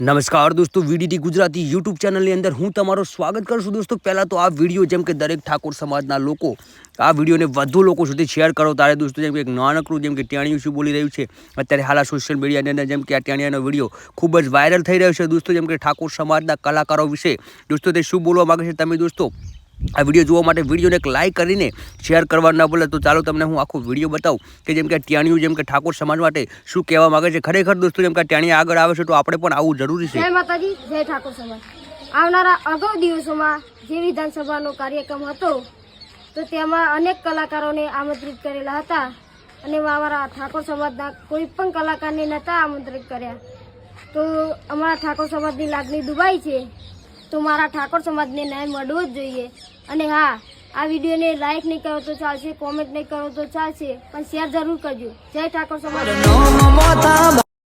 નમસ્કાર દોસ્તો, VDT Gujarati YouTube ચેનલની અંદર હું તમારું સ્વાગત કરું છું દોસ્તો. પહેલાં તો આ વીડિયો જેમ કે દરેક ઠાકોર સમાજના લોકો, આ વિડીયોને વધુ લોકો સુધી શેર કરો. તારે દોસ્તો જેમ કે એક નાનકડું જેમ કે ટેણીયું શું બોલી રહ્યું છે, અત્યારે હાલ સોશિયલ મીડિયાની અંદર જેમ કે આ ટેણીયાનો વીડિયો ખૂબ જ વાયરલ થઈ રહ્યો છે દોસ્તો. જેમ કે ઠાકોર સમાજના કલાકારો વિશે દોસ્તો તે શું બોલવા માગે છે તમે દોસ્તો આ વીડિયો જોવા માટે વિડીયોને એક લાઇક કરીને શેર કરવા ના ભૂલે તો ચાલો તમને હું આખો વીડિયો બતાવું કે જેમ કે ટેણિયું જેમ કે ઠાકોર સમાજ માટે શું કહેવા માગે છે. ખરેખર દોસ્તો, જેમ કે ટેણિયા આગળ આવે છે તો આપણે પણ આવું જરૂરી છે. જય માતાજી, જય ઠાકોર સમાજ. આવનારા અગાઉ દિવસોમાં જે વિધાનસભાનો કાર્યક્રમ હતો, તો તેમાં અનેક કલાકારોને આમંત્રિત કરેલા હતા અને અમારા ઠાકોર સમાજના કોઈ પણ કલાકારને નહોતા આમંત્રિત કર્યા. તો અમારા ઠાકોર સમાજની લાગણી દુબાઈ છે. તો મારા ઠાકોર સમાજને ન્યાય મળવો જ જોઈએ. અને હા, આ વિડીયોને લાઈક નહીં કરો તો ચાલશે કોમેન્ટ નહીં કરો તો ચાલશે, પણ શેર જરૂર કરજો. જય ઠાકોર સમાજ.